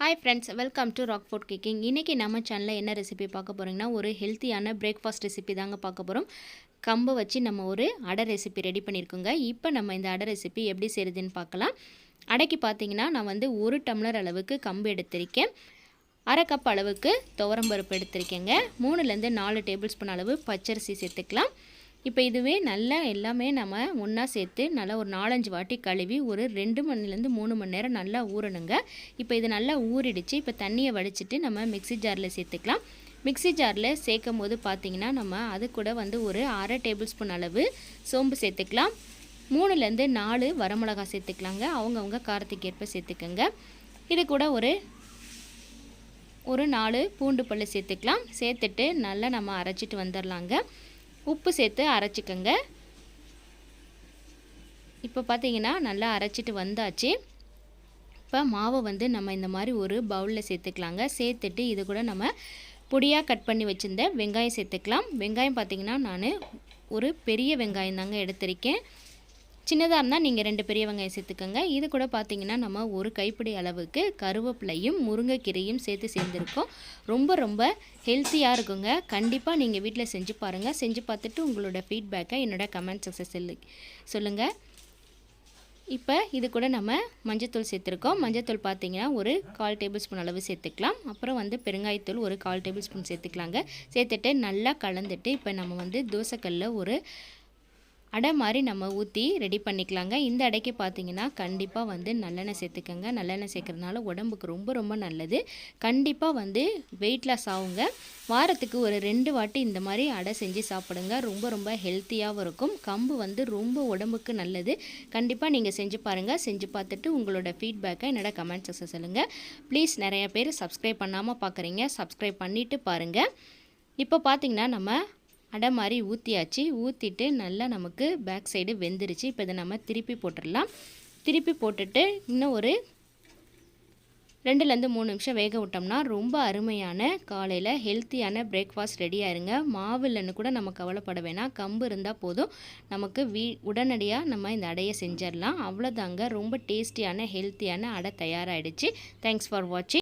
Hi friends welcome to Rock Food cooking இன்றைக்கி நம்ம சேனலில் என்ன ரெசிபி பார்க்க போகிறீங்கன்னா ஒரு ஹெல்த்தியான பிரேக்ஃபாஸ்ட் ரெசிபி தாங்க பார்க்க போகிறோம் கம்பு வச்சு நம்ம ஒரு அடை ரெசிபி ரெடி பண்ணியிருக்கோங்க. இப்போ நம்ம இந்த அடை ரெசிபி எப்படி செய்கிறதுன்னு பார்க்கலாம். அடைக்கு பார்த்தீங்கன்னா நான் வந்து ஒரு டம்ளர் அளவுக்கு கம்பு எடுத்திருக்கேன். அரை கப் அளவுக்கு துவரம்பருப்பு எடுத்திருக்கேங்க. மூணுலேருந்து நாலு டேபிள் ஸ்பூன் அளவு பச்சரிசி சேர்த்துக்கலாம். இப்போ இதுவே நல்லா எல்லாமே நம்ம ஒன்றா சேர்த்து நல்லா ஒரு நாலஞ்சு வாட்டி கழுவி ஒரு ரெண்டு மணிலேருந்து மூணு மணி நேரம் நல்லா ஊறணுங்க. இப்போ இது நல்லா ஊறிடுச்சு. இப்போ தண்ணியை வடிச்சிட்டு நம்ம மிக்சி ஜாரில் சேர்த்துக்கலாம். மிக்சி ஜாரில் சேர்க்கும் போது பார்த்திங்கன்னா நம்ம அது கூட வந்து ஒரு அரை டேபிள் ஸ்பூன் அளவு சோம்பு சேர்த்துக்கலாம். மூணுலேருந்து நாலு வரமிளகா சேர்த்துக்கலாங்க. அவங்கவுங்க காரத்துக்கு ஏற்ப சேர்த்துக்கோங்க. இது கூட ஒரு ஒரு நாலு பூண்டு பல் சேர்த்துக்கலாம். சேர்த்துட்டு நல்லா நம்ம அரைச்சிட்டு வந்துடலாங்க உப்பு சேர்த்து அரைச்சிக்கோங்க. இப்போ பார்த்தீங்கன்னா நல்லா அரைச்சிட்டு வந்தாச்சு. இப்போ மாவை வந்து நம்ம இந்த மாதிரி ஒரு பவுலில் சேர்த்துக்கலாங்க. சேர்த்துட்டு இது கூட நம்ம பொடியாக கட் பண்ணி வச்சுருந்த வெங்காயம் சேர்த்துக்கலாம். வெங்காயம் பார்த்திங்கன்னா நான் ஒரு பெரிய வெங்காயம் தாங்க எடுத்திருக்கேன். சின்னதாக இருந்தால் நீங்கள் ரெண்டு பெரிய வெங்காயம் சேர்த்துக்கோங்க. இது கூட பார்த்திங்கன்னா நம்ம ஒரு கைப்பிடி அளவுக்கு கருவேப்பிலையும் முருங்கைக்கீரையும் சேர்த்து சேர்ந்துருக்கோம். ரொம்ப ரொம்ப ஹெல்த்தியாக இருக்குங்க. கண்டிப்பாக நீங்கள் வீட்டில் செஞ்சு பாருங்கள் செஞ்சு பார்த்துட்டு உங்களோட ஃபீட்பேக்கை என்னோடய கமெண்ட் செக்ஷன் சொல்லு சொல்லுங்கள் இப்போ இது கூட நம்ம மஞ்சத்தூள் சேர்த்துருக்கோம். மஞ்சத்தூள் பார்த்திங்கன்னா ஒரு கால் டேபிள் ஸ்பூன் அளவு சேர்த்துக்கலாம். அப்புறம் வந்து பெருங்காயத்தூள் ஒரு கால் டேபிள் ஸ்பூன் சேர்த்துக்கலாங்க. சேர்த்துட்டு நல்லா கலந்துட்டு இப்போ நம்ம வந்து தோசைக்கல்லில் ஒரு அடை மாதிரி நம்ம ஊற்றி ரெடி பண்ணிக்கலாங்க. இந்த அடைக்கு பார்த்தீங்கன்னா கண்டிப்பாக வந்து நல்லெண்ணெய் சேர்த்துக்கோங்க. நல்லெண்ணெய் சேர்க்குறதுனால உடம்புக்கு ரொம்ப ரொம்ப நல்லது. கண்டிப்பாக வந்து வெயிட் லாஸ் ஆகுங்க. வாரத்துக்கு ஒரு ரெண்டு வாட்டி இந்த மாதிரி அடை செஞ்சு சாப்பிடுங்க. ரொம்ப ரொம்ப ஹெல்த்தியாகவும் இருக்கும். கம்பு வந்து ரொம்ப உடம்புக்கு நல்லது. கண்டிப்பாக நீங்கள் செஞ்சு பாருங்கள் செஞ்சு பார்த்துட்டு உங்களோட ஃபீட்பேக்கை என்னோட கமெண்ட் செக்ஷன் சொல்லுங்கள் ப்ளீஸ் நிறைய பேர் சப்ஸ்கிரைப் பண்ணாமல் பார்க்குறீங்க சப்ஸ்கிரைப் பண்ணிவிட்டு பாருங்கள் இப்போ பார்த்தீங்கன்னா நம்ம அடை மாதிரி ஊற்றியாச்சு ஊற்றிட்டு நல்லா நமக்கு பேக் சைடு வெந்துருச்சு. இப்போ இதை நம்ம திருப்பி போட்டுடலாம். திருப்பி போட்டுட்டு இன்னும் ஒரு ரெண்டுலேருந்து மூணு நிமிஷம் வேக விட்டோம்னா ரொம்ப அருமையான காலையில் ஹெல்த்தியான பிரேக்ஃபாஸ்ட் ரெடி ஆயிருங்க. மாவு இல்லைன்னு கூட நம்ம கவலைப்பட வேணாம். கம்பு இருந்தால் போதும். நமக்கு வீ உடனடியாக நம்ம இந்த அடையை செஞ்சிடலாம். அவ்வளோதாங்க ரொம்ப டேஸ்டியான ஹெல்த்தியான அடை தயாராகிடுச்சு தேங்க்ஸ் ஃபார் வாட்சிங்